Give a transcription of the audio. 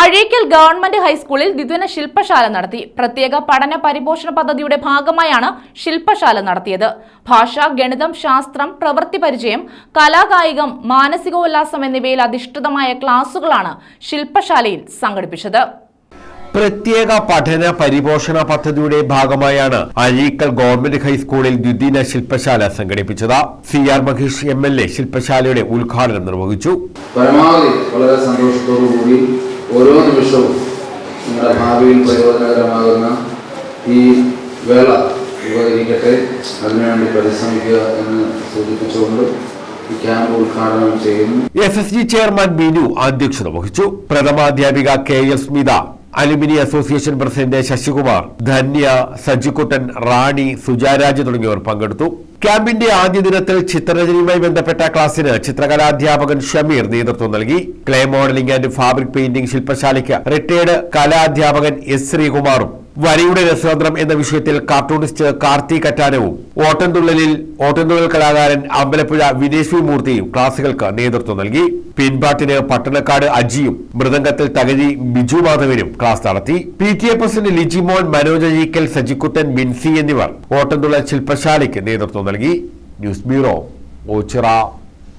Azhikkal government ഹൈസ്കൂളിൽ ദ്വിദിന ശില്പശാല നടത്തി. പ്രത്യേക പഠന പരിപോഷണ പദ്ധതിയുടെ ഭാഗമായാണ് ശില്പശാല നടത്തിയത്. ഭാഷ ഗണിതം ശാസ്ത്രം പ്രവൃത്തി പരിചയം കലാകായികം മാനസികോല്ലാസം എന്നിവയിൽ അധിഷ്ഠിതമായ ക്ലാസുകളാണ് ശില്പശാലയിൽ സംഘടിപ്പിച്ചത്. പ്രത്യേക പഠന പരിപോഷണ പദ്ധതിയുടെ ഭാഗമായാണ് അഴീക്കൽ ഗവൺമെന്റ് ഹൈസ്കൂളിൽ ദ്വിദിന ശില്പശാല സംഘടിപ്പിച്ചത്. C R Mahesh M L A ശില്പശാലയുടെ ഉദ്ഘാടനം നിർവഹിച്ചു. പരമാവധി വളരെ സന്തോഷത്തോടു കൂടി ഓരോ നിമിഷവും നിങ്ങളുടെ ഭാവിയിൽ പ്രയോജനകരമാകുന്ന ഈ വേള ഉപകരിക്കട്ടെ അതിനുവേണ്ടി പരിശ്രമിക്കുക എന്ന് സൂചിപ്പിച്ചുകൊണ്ട് ഈ ക്യാമ്പ് ചെയ്യുന്നു. എസ് ജി ചെയർമാൻ ബിനു അധ്യക്ഷത വഹിച്ചു. പ്രഥമാധ്യാപിക K L Smitha alumni association president Sasikumar Dhanya Sajikuttan Rani Sujaraj തുടങ്ങിയവർ പങ്കെടുത്തു. ക്യാമ്പിന്റെ ആദ്യ ദിനത്തിൽ ചിത്രരചനയുമായി ബന്ധപ്പെട്ട ക്ലാസ്സിന് ചിത്രകലാധ്യാപകൻ ഷമീർ നേതൃത്വം നൽകി. Clay modelling and fabric painting ശില്പശാലയ്ക്ക് retired കലാധ്യാപകൻ എസ് ശ്രീകുമാറും വരയുടെ രസതന്ത്രം എന്ന വിഷയത്തിൽ കാർട്ടൂണിസ്റ്റ് കാർത്തി കറ്റാനവും ഓട്ടംതുള്ളലിൽ ഓട്ടംതുള്ളൽ കലാകാരൻ അമ്പലപ്പുഴ വിദേശി മൂർത്തിയും ക്ലാസുകൾക്ക് നേതൃത്വം നൽകി. പിൻപാട്ടിന് പട്ടണക്കാട് അജിയും മൃദംഗത്തിൽ തകഴി ബിജു മാധവനും ക്ലാസ് നടത്തി. P T A president Lijimon Manoj Azhikkal Sajikuttan Minsi എന്നിവർ ഓട്ടൻതുള്ളൽ ശില്പശാലയ്ക്ക് നേതൃത്വം നൽകി. News bureau Ochira.